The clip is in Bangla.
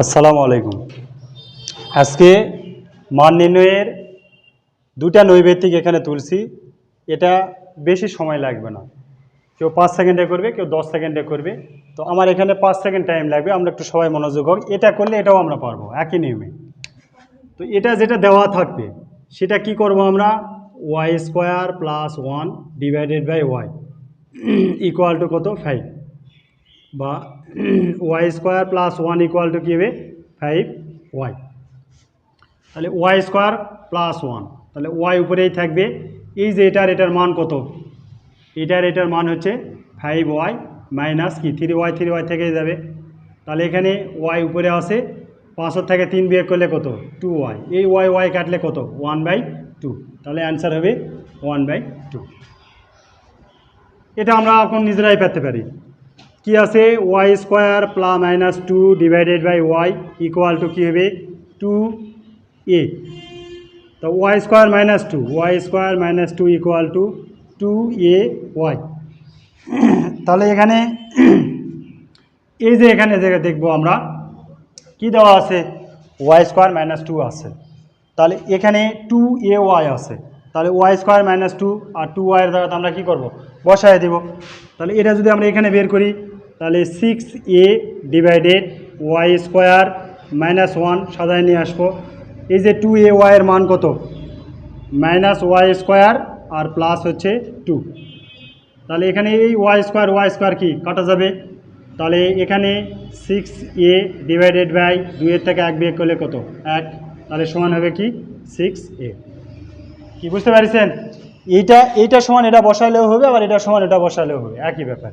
আসসালামু আলাইকুম। আজকে মান নির্ণয়ের দুটা নৈবেদিক এখানে তুলছি। এটা বেশি সময় লাগবে না। কেউ পাঁচ সেকেন্ডে করবে, কেউ দশ সেকেন্ডে করবে। তো আমার এখানে পাঁচ সেকেন্ড টাইম লাগবে, আমরা একটু সবাই মনোযোগ হোক। এটা করলে এটাও আমরা পারব, একই নিয়মে। তো এটা যেটা দেওয়া থাকবে, সেটা কি করব আমরা? Y square plus one divided by Y, equal to কত? ফাইভ। বা Y square plus one equal to কী হবে? ফাইভ ওয়াই তাহলে ওয়াই স্কোয়ার প্লাস ওয়ান তাহলে ওয়াই উপরেই থাকবে। এই যে এটার এটার মান কত? এটার এটার মান হচ্ছে ফাইভ ওয়াই মাইনাস কি? থ্রি ওয়াই থ্রি ওয়াই থেকে যাবে। তাহলে এখানে ওয়াই উপরে আসে পাঁচশো থেকে তিন বিয়োগ করলে কত? টু ওয়াই এই ওয়াই ওয়াই কাটলে কত? ওয়ান বাই টু তাহলে অ্যান্সার হবে ওয়ান বাই টু এটা আমরা এখন নিজেরাই পেতে পারি। কি আছে? Y square plus minus two divided by Y equal to কী হবে? টু এ তো Y square minus two Y square minus two equal to two two Y তাহলে এখানে এই যে এখানে দেখব আমরা, কি দেওয়া আছে? ওয়াই স্কোয়ার মাইনাস টু আছে। তাহলে এখানে টু এ ওয়াই আছে। তাহলে ওয়াই স্কোয়ার মাইনাস টু আর টু ওয়াইয়ের জায়গাতে আমরা কী করব? বসায় দেব। তাহলে এটা যদি আমরা এখানে বের করি তাহলে সিক্স এ divided Y square minus one সাজায় নিয়ে আসব। এই যে টু এ ওয়াইয়ের মান কত? মাইনাস ওয়াই স্কোয়ার আর প্লাস হচ্ছে টু তাহলে এখানে এই ওয়াই স্কোয়ার ওয়াই স্কোয়ার কি? কাটা যাবে। তাহলে এখানে সিক্স এ ডিভাইডেড বাই দুইয়ের থেকে এক বিয়োগ করলে কত? এক। তাহলে সমান হবে কি? সিক্স এ কি, বুঝতে পারছেন? এইটা এইটা সমান এটা বসাইলেও হবে, আবার এটা সমান এটা বসাইলেও হবে। একই ব্যাপার।